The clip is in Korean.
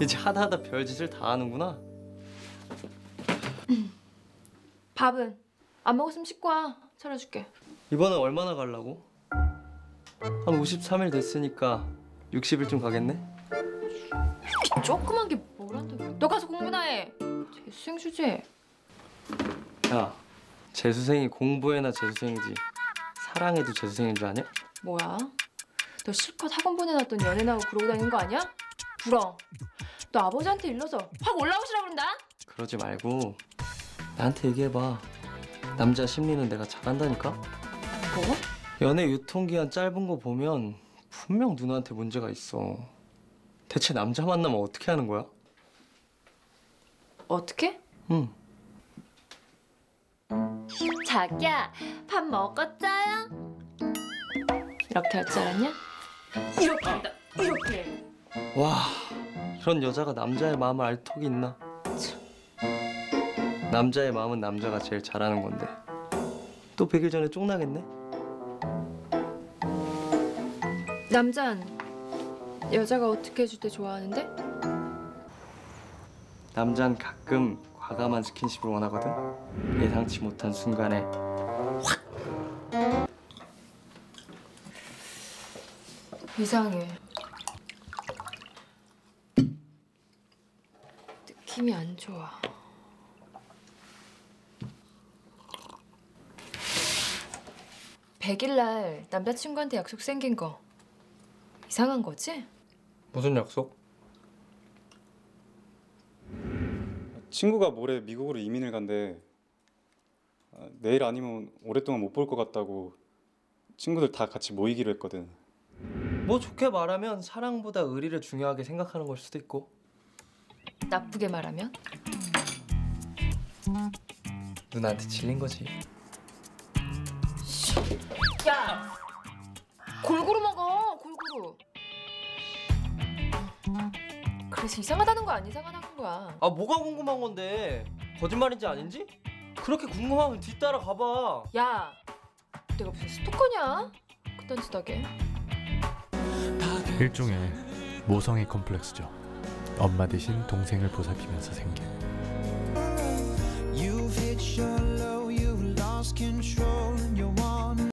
이제 하다 하다 별짓을 다 하는구나. 밥은 안 먹었으면 씻고 와. 차려줄게. 이번엔 얼마나 갈라고? 한 53일 됐으니까 60일쯤 가겠네? 조그만 게 뭐란다. 너 가서 공부나 해. 재수생 주제. 야, 재수생이 공부해나 재수생이지 사랑해도 재수생인 줄 아냐? 뭐야? 너 실컷 학원 보내놨더니 연애 나고 그러고 다니는 거 아니야? 불어. 너 아버지한테 일러서 확 올라오시라 그런다. 그러지 말고 나한테 얘기해봐. 남자 심리는 내가 잘한다니까? 뭐? 연애 유통기한 짧은 거 보면 분명 누나한테 문제가 있어. 대체 남자 만나면 어떻게 하는 거야? 어떻게? 응. 자기야, 밥 먹었어요? 이렇게 할 줄 알았냐? 이렇게 한다. 이렇게. 와, 이런 여자가 남자의 마음을 알 턱이 있나? 남자의 마음은 남자가 제일 잘하는 건데. 또 100일 전에 쫑나겠네? 남잔 여자가 어떻게 해줄 때 좋아하는데? 남잔 가끔 과감한 스킨십을 원하거든. 예상치 못한 순간에 이상해. 느낌이 안 좋아. 백일날 남자친구한테 약속 생긴 거 이상한 거지? 무슨 약속? 친구가 모레 미국으로 이민을 간대. 아, 내일 아니면 오랫동안 못 볼 것 같다고 친구들 다 같이 모이기로 했거든. 뭐 좋게 말하면 사랑보다 의리를 중요하게 생각하는 걸 수도 있고 나쁘게 말하면 누나한테 질린 거지. 야 골고루 먹어 골고루 그래서 이상하다는 거야 안 이상하다는 거야 아 뭐가 궁금한 건데 거짓말인지 아닌지? 그렇게 궁금하면 뒤따라 가봐. 야 내가 무슨 스토커냐 그딴 짓 하게 일종의 모성애 컴플렉스죠. 엄마 대신 동생을 보살피면서 생긴.